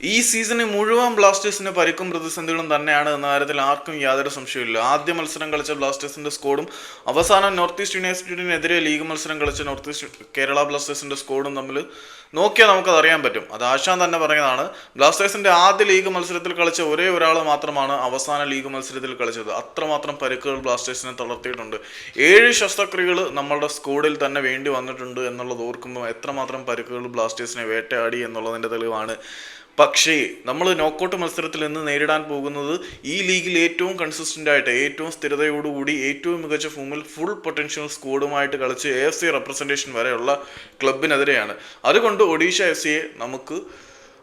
ഈ സീസണിൽ മുഴുവൻ ബ്ലാസ്റ്റേഴ്സിന് പരിക്കും പ്രതിസന്ധികളും തന്നെയാണ് എന്ന കാര്യത്തിൽ ആർക്കും യാതൊരു സംശയമില്ല ആദ്യ മത്സരം കളിച്ച ബ്ലാസ്റ്റേഴ്സിന്റെ സ്കോഡും അവസാനം നോർത്ത് ഈസ്റ്റ് യൂണിവേഴ്സിറ്റിനെതിരെ ലീഗ് മത്സരം കളിച്ച നോർത്ത് ഈസ്റ്റ് കേരള ബ്ലാസ്റ്റേഴ്സിന്റെ സ്കോഡും തമ്മിൽ നോക്കിയാൽ നമുക്കത് അറിയാൻ പറ്റും. അത് ആശാൻ തന്നെ പറയുന്നതാണ്. ബ്ലാസ്റ്റേഴ്സിന്റെ ആദ്യ ലീഗ് മത്സരത്തിൽ കളിച്ച ഒരേ ഒരാൾ മാത്രമാണ് അവസാന ലീഗ് മത്സരത്തിൽ കളിച്ചത്. അത്രമാത്രം പരിക്കുകൾ ബ്ലാസ്റ്റേഴ്സിനെ തളർത്തിയിട്ടുണ്ട്. ഏഴ് ശസ്ത്രക്രിയകൾ നമ്മളുടെ സ്കോഡിൽ തന്നെ വേണ്ടി വന്നിട്ടുണ്ട് എന്നുള്ളത് ഓർക്കുമ്പോൾ എത്രമാത്രം പരിക്കുകൾ ബ്ലാസ്റ്റേഴ്സിനെ വേട്ടയാടി എന്നുള്ളതിന്റെ തെളിവാണ് പക്ഷേ നമ്മൾ നോക്കൗട്ട് മത്സരത്തിൽ നിന്ന് നേരിടാൻ പോകുന്നത് ഈ ലീഗിൽ ഏറ്റവും കൺസിസ്റ്റന്റ് ആയിട്ട് ഏറ്റവും സ്ഥിരതയോടുകൂടി ഏറ്റവും മികച്ച ഫോമിൽ ഫുൾ പൊട്ടൻഷ്യൽ സ്കോഡുമായിട്ട് കളിച്ച് എ എഫ് സി റെപ്രസെന്റേഷൻ വരെയുള്ള ക്ലബിനെതിരെയാണ് അതുകൊണ്ട് ഒഡീഷ എഫ് സിയെ നമുക്ക്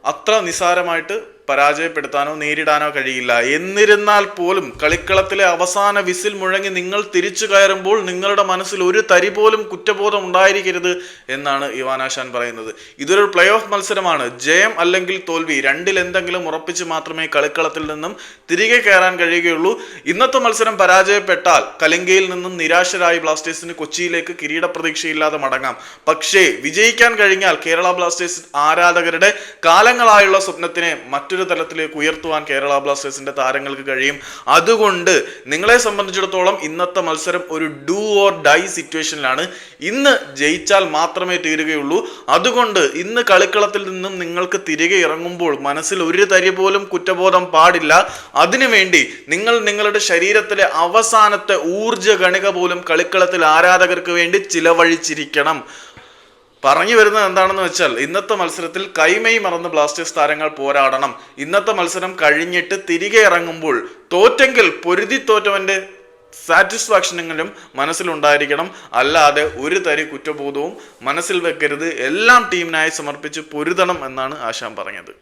അത്ര നിസാരമായിട്ട് പരാജയപ്പെടുത്താനോ നേരിടാനോ കഴിയില്ല. എന്നിരുന്നാൽ പോലും കളിക്കളത്തിലെ അവസാന വിസിൽ മുഴങ്ങി നിങ്ങൾ തിരിച്ചു കയറുമ്പോൾ നിങ്ങളുടെ മനസ്സിൽ ഒരു തരി പോലും കുറ്റബോധം ഉണ്ടായിരിക്കരുത് എന്നാണ് ഇവാനാശാൻ പറയുന്നത്. ഇതൊരു പ്ലേ ഓഫ് മത്സരമാണ്. ജയം അല്ലെങ്കിൽ തോൽവി രണ്ടിൽ എന്തെങ്കിലും ഉറപ്പിച്ച് മാത്രമേ കളിക്കളത്തിൽ നിന്നും തിരികെ കയറാൻ കഴിയുകയുള്ളൂ. ഇന്നത്തെ മത്സരം പരാജയപ്പെട്ടാൽ കലിംഗയിൽ നിന്നും നിരാശരായി ബ്ലാസ്റ്റേഴ്സിന് കൊച്ചിയിലേക്ക് കിരീട പ്രതീക്ഷയില്ലാതെ മടങ്ങാം. പക്ഷേ വിജയിക്കാൻ കഴിഞ്ഞാൽ കേരള ബ്ലാസ്റ്റേഴ്സ് ആരാധകരുടെ കാലങ്ങളായുള്ള സ്വപ്നത്തിനെ മറ്റൊരു തലത്തിലേക്ക് ഉയർത്തുവാൻ കേരള ബ്ലാസ്റ്റേഴ്സിന്റെ താരങ്ങൾക്ക് കഴിയും. അതുകൊണ്ട് നിങ്ങളെ സംബന്ധിച്ചിടത്തോളം ഇന്നത്തെ മത്സരം ഒരു ഡു ഓർ ഡൈ സിറ്റുവേഷനിലാണ് ഇന്ന് ജയിച്ചാൽ മാത്രമേ തീരുകയുള്ളൂ. അതുകൊണ്ട് ഇന്ന് കളിക്കളത്തിൽ നിന്നും നിങ്ങൾക്ക് തിരികെ ഇറങ്ങുമ്പോൾ മനസ്സിൽ ഒരു തരി പോലും കുറ്റബോധം പാടില്ല. അതിനുവേണ്ടി നിങ്ങൾ നിങ്ങളുടെ ശരീരത്തിലെ അവസാനത്തെ ഊർജ ഗണിക പോലും കളിക്കളത്തിൽ ആരാധകർക്ക് വേണ്ടി ചിലവഴിച്ചിരിക്കണം. പറഞ്ഞു വരുന്നത് എന്താണെന്ന് വെച്ചാൽ ഇന്നത്തെ മത്സരത്തിൽ കൈമൈ മറന്ന് ബ്ലാസ്റ്റേഴ്സ് താരങ്ങൾ പോരാടണം. ഇന്നത്തെ മത്സരം കഴിഞ്ഞിട്ട് തിരികെ ഇറങ്ങുമ്പോൾ തോറ്റെങ്കിൽ പൊരുതി തോറ്റവന്റെ സാറ്റിസ്ഫാക്ഷനെങ്കിലും മനസ്സിലുണ്ടായിരിക്കണം. അല്ലാതെ ഒരു തരി കുറ്റബോധവും മനസ്സിൽ വെക്കരുത്. എല്ലാം ടീമിനായി സമർപ്പിച്ച് പൊരുതണം എന്നാണ് ആശാൻ പറഞ്ഞത്.